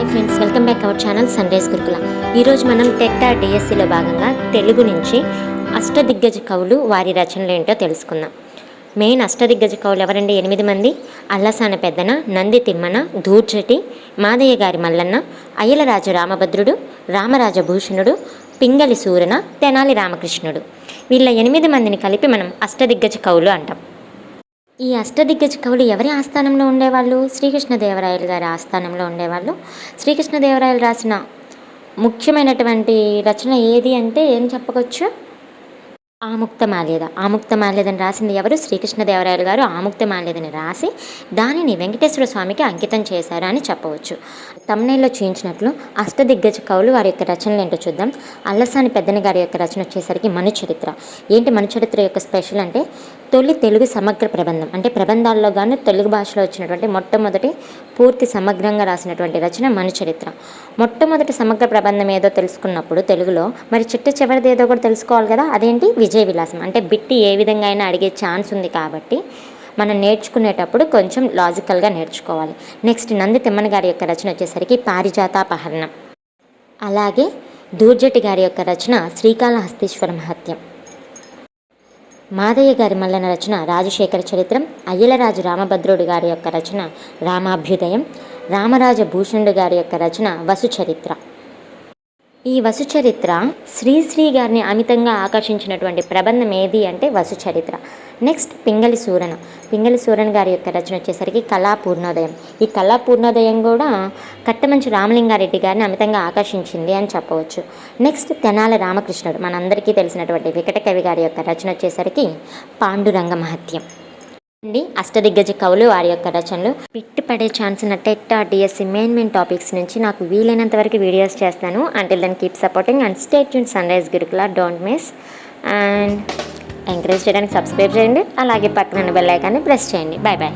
Hi friends welcome back our channel sun rise Gurukula ఈరోజు మనం టెట్టా డిఎస్సిలో భాగంగా తెలుగు నుంచి అష్టదిగ్గజ కవులు వారి రచనలు ఏంటో తెలుసుకుందాం. మెయిన్ అష్టదిగ్గజ కవులు ఎవరండి? ఎనిమిది మంది. అల్లసాన పెద్దన నంది తిమ్మన దూర్జటి మాదయ్య గారి మల్లన్న అయ్యలరాజు రామభద్రుడు రామరాజ భూషణుడు పింగళి సూరన తెనాలి రామకృష్ణుడు. వీళ్ళ ఎనిమిది మందిని కలిపి మనం అష్టదిగ్గజ కవులు అంటాం. ఈ అష్టదిగ్గజ కవులు ఎవరి ఆస్థానంలో ఉండేవాళ్ళు? శ్రీకృష్ణదేవరాయలు గారి ఆస్థానంలో ఉండేవాళ్ళు. శ్రీకృష్ణదేవరాయలు రాసిన ముఖ్యమైనటువంటి రచన ఏది అంటే ఏం చెప్పవచ్చు? ఆముక్తమాల్యద ఆముక్తమాల్యదని రాసింది ఎవరు? శ్రీకృష్ణదేవరాయలు గారు ఆముక్తమాల్యదని రాసి దానిని వెంకటేశ్వర స్వామికి అంకితం చేశారు అని చెప్పవచ్చు. తమిళలో చూయించినట్లు అష్టదిగ్గజ కవులు వారి యొక్క రచనలు ఏంటో చూద్దాం. అల్లసాని పెద్దని గారి యొక్క రచన వచ్చేసరికి మనుచరిత్ర. ఏంటి మనుచరిత్ర యొక్క స్పెషల్ అంటే తొలి తెలుగు సమగ్ర ప్రబంధం. అంటే ప్రబంధాల్లో గాను తెలుగు భాషలో వచ్చినటువంటి మొట్టమొదటి పూర్తి సమగ్రంగా రాసినటువంటి రచన మన చరిత్ర. మొట్టమొదటి సమగ్ర ప్రబంధం ఏదో తెలుసుకున్నప్పుడు తెలుగులో మరి చిట్ట చివరిది ఏదో కూడా తెలుసుకోవాలి కదా? అదేంటి? విజయ విలాసం అంటే బిట్టి ఏ విధంగా అయినా అడిగే ఛాన్స్ ఉంది కాబట్టి మనం నేర్చుకునేటప్పుడు కొంచెం లాజికల్గా నేర్చుకోవాలి. నెక్స్ట్ నంది తిమ్మన గారి యొక్క రచన వచ్చేసరికి పారిజాతాపహరణం అలాగే దూర్జటి గారి యొక్క రచన శ్రీకాళహస్తీశ్వర మహత్యం. మాదయ్య గారి మల్లన రచన రాజశేఖర చరిత్రం అయ్యలరాజు రామభద్రుడు గారి యొక్క రచన రామాభ్యుదయం రామరాజ భూషణుడు గారి యొక్క రచన వసు చరిత్ర ఈ వసుచరిత్ర శ్రీశ్రీ గారిని అమితంగా ఆకర్షించినటువంటి ప్రబంధం ఏది అంటే వసుచరిత్ర. నెక్స్ట్ పింగళి సూరన. పింగళి సూరన్ గారి యొక్క రచన వచ్చేసరికి కళా పూర్ణోదయం. ఈ కళా పూర్ణోదయం కూడా కట్టమంచి రామలింగారెడ్డి గారిని అమితంగా ఆకర్షించింది అని చెప్పవచ్చు. నెక్స్ట్ తెనాల రామకృష్ణుడు. మనందరికీ తెలిసినటువంటి వికట కవి గారి యొక్క రచన వచ్చేసరికి పాండురంగ మహత్యం. అండి. అష్టదిగ్గజ కవులు వారి యొక్క రచనలు. పిట్టు పడే ఛాన్స్ ఉన్న TET DSC main main topics నుంచి నాకు వీలైనంత వరకు వీడియోస్ చేస్తాను. Until then keep supporting and stay Yoon sun rise Gurukula don't miss and encourage చేయడానికి సబ్స్క్రైబ్ చేయండి. అలాగే పక్కన బెల్ ఐకాన్ని ప్రెస్ చేయండి. Bye bye